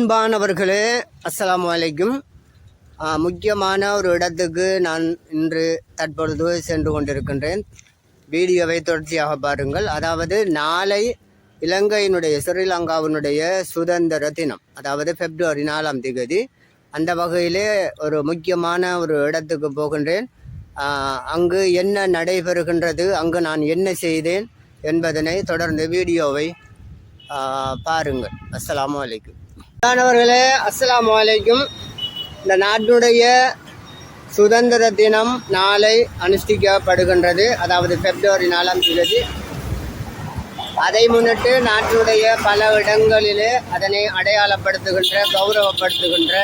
அன்பானவர்களே அஸ்ஸலாமு அலைக்கும். முக்கியமான ஒரு இடத்துக்கு நான் இன்று தற்பொழுது சென்று கொண்டிருக்கின்றேன். வீடியோவை தொடர்ச்சியாக பாருங்கள். அதாவது நாளை இலங்கையினுடைய ஸ்ரீலங்காவினுடைய சுதந்திர தினம் அதாவது பிப்ரவரி நாலாம் தேதி. அந்த வகையிலே ஒரு முக்கியமான ஒரு இடத்துக்கு போகின்றேன். அங்கு என்ன நடைபெறுகின்றது அங்கு நான் என்ன செய்தேன் என்பதனை தொடர்ந்து வீடியோவை பாருங்கள். அஸ்ஸலாமு அலைக்கும். மாணவர்களே அஸ்ஸலாமு வலைக்கும் இந்த நாட்டுடைய சுதந்திர தினம் நாளை அனுஷ்டிக்கப்படுகின்றது. அதாவது பிப்ரவரி நாலாம் தேதி. அதை முன்னிட்டு நாட்டினுடைய பல இடங்களிலே அதனை அடையாளப்படுத்துகின்ற கௌரவப்படுத்துகின்ற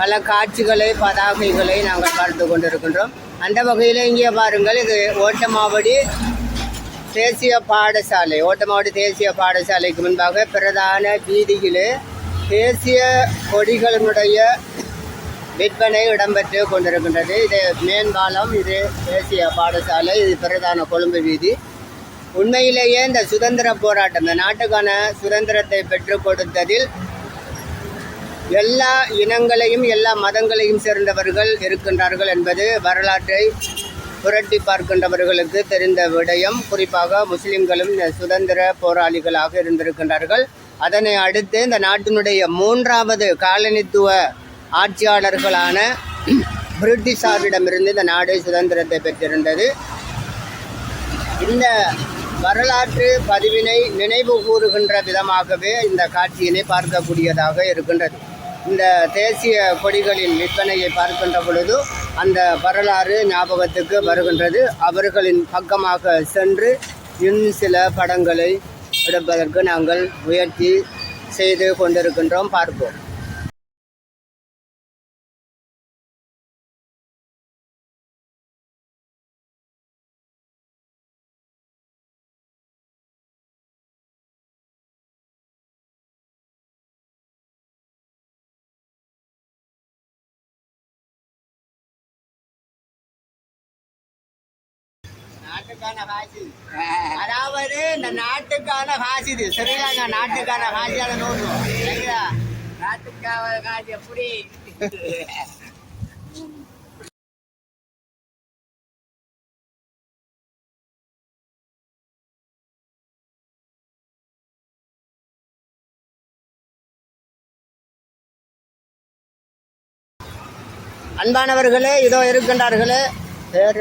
பல காட்சிகளை பதாகைகளை நாங்கள் பார்த்து கொண்டிருக்கின்றோம். அந்த வகையில் இங்கே பாருங்கள் இது ஓட்டமாவடி தேசிய பாடசாலை. ஓட்டமாவடி தேசிய பாடசாலைக்கு முன்பாக பிரதான வீதியிலே தேசிய கொடிகளினுடைய விற்பனை இடம்பெற்று கொண்டிருக்கின்றது. இது மேம்பாலம் இது தேசிய பாடசாலை இது பிரதான கொழும்பு வீதி. உண்மையிலேயே இந்த சுதந்திர போராட்டம் இந்த நாட்டுக்கான சுதந்திரத்தை பெற்றுக் கொடுத்ததில் எல்லா இனங்களையும் எல்லா மதங்களையும் சேர்ந்தவர்கள் இருக்கின்றார்கள் என்பது வரலாற்றை புரட்டி பார்க்கின்றவர்களுக்கு தெரிந்த விடயம். குறிப்பாக முஸ்லிம்களும் இந்த சுதந்திர போராளிகளாக இருந்திருக்கின்றார்கள். அதனை அடுத்து இந்த நாட்டினுடைய மூன்றாவது காலனித்துவ ஆட்சியாளர்களான பிரிட்டிஷாரிடமிருந்து இந்த நாடு சுதந்திரத்தை பெற்றிருந்தது. இந்த வரலாற்று பதிவினை நினைவு கூறுகின்ற விதமாகவே இந்த காட்சியினை பார்க்கக்கூடியதாக இருக்கின்றது. இந்த தேசிய கொடிகளின் விற்பனையை பார்க்கின்ற பொழுது அந்த வரலாறு ஞாபகத்துக்கு வருகின்றது. அவர்களின் பக்கமாக சென்று இன்னும் சில படங்களை எடுப்பதற்கு நாங்கள் முயற்சி செய்து கொண்டிருக்கின்றோம். பார்ப்போம். நாட்டுக்கான காசு அதாவது இந்த நாட்டுக்கான காசு இது. ஸ்ரீலங்கா நாட்டுக்கான காசியான நோட்டு சரிங்களா? நாட்டுக்கான காசு எப்படி? அன்பானவர்களே இதோ இருக்கின்றார்களே பேர்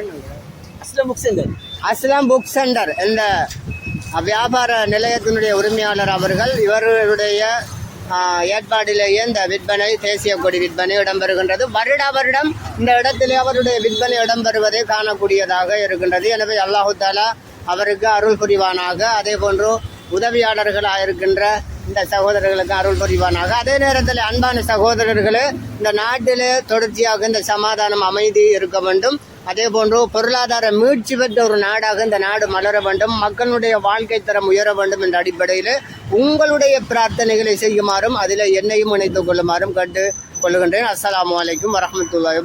Aslam book centre Aslam book centre இந்த வியாபார நிலையத்தினுடைய உரிமையாளர் அவர்கள் இவர்களுடைய ஏற்பாடிலேயே ஏற்பாட்டிலேயே இந்த விற்பனை தேசிய கொடி விற்பனை இடம்பெறுகின்றது. வருட வருடம் இந்த இடத்திலே அவருடைய விற்பனை இடம்பெறுவதை காணக்கூடியதாக இருக்கின்றது. எனவே அல்லாஹு தாலா அவருக்கு அருள் புரிவானாக. அதே போன்று உதவியாளர்களாக இருக்கின்ற இந்த சகோதரர்களுக்கு அருள் புரிவானாக. அதே நேரத்தில் அன்பான சகோதரர்களே இந்த நாட்டிலே தொடர்ச்சியாக இந்த சமாதானம் அமைதி இருக்க வேண்டும். அதே போன்று பொருளாதார மீட்சி பெற்ற ஒரு நாடாக இந்த நாடு மலர வேண்டும். மக்களுடைய வாழ்க்கை தரம் உயர வேண்டும் என்ற அடிப்படையில் உங்களுடைய பிரார்த்தனைகளை செய்யுமாறும் அதில் என்னையும் இணைத்துக் கொள்ளுமாறும் கேட்டு கொள்ளுகின்றேன் அஸ்லாம் வலைக்கும் வரஹ்மத்துல்லாஹி